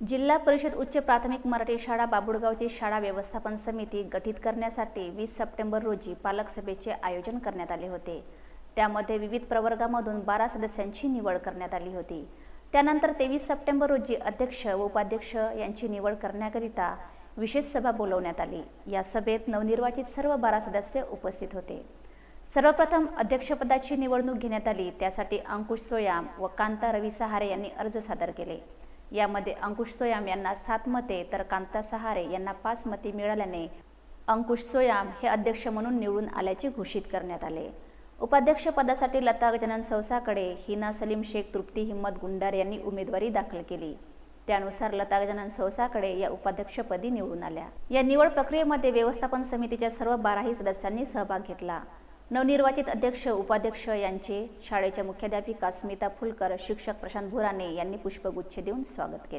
जिल्हा परिषद उच्च प्राथमिक मराठी शाळा बाबुळगावची शाळा व्यवस्थापन समिती गठीत करण्यासाठी वीस सप्टेंबर रोजी पालक सभेचे आयोजन करण्यात आले होते. त्यामध्ये विविध प्रवर्गामधून बारा सदस्यांची निवड करण्यात आली होती. त्यानंतर तेवीस सप्टेंबर रोजी अध्यक्ष व उपाध्यक्ष यांची निवड करण्याकरिता विशेष सभा बोलवण्यात आली. या सभेत नवनिर्वाचित सर्व बारा सदस्य उपस्थित होते. सर्वप्रथम अध्यक्षपदाची निवडणूक घेण्यात आली. त्यासाठी अंकुश सोयाम व कांता रवी सहारे यांनी अर्ज सादर केले. यामध्ये अंकुश सोयाम यांना सात मते तर कांता सहारे यांना पाच मते मिळाल्याने अंकुश सोयाम हे अध्यक्ष म्हणून निवडून आल्याचे घोषित करण्यात आले. उपाध्यक्षपदासाठी लता गजानन सौसाकडे हिना सलीम शेख तृप्ती हिम्मत गुंडार यांनी उमेदवारी दाखल केली. त्यानुसार लता गजानन सौसाकडे या उपाध्यक्षपदी निवडून आल्या. या निवड प्रक्रियेमध्ये व्यवस्थापन समितीच्या सर्व बाराही सदस्यांनी सहभाग घेतला. नवनिर्वाचित अध्यक्ष उपाध्यक्ष यांचे शाळेच्या मुख्याध्यापिका स्मिता फुलकर शिक्षक प्रशांत भुराणे यांनी पुष्पगुच्छ देऊन स्वागत केले.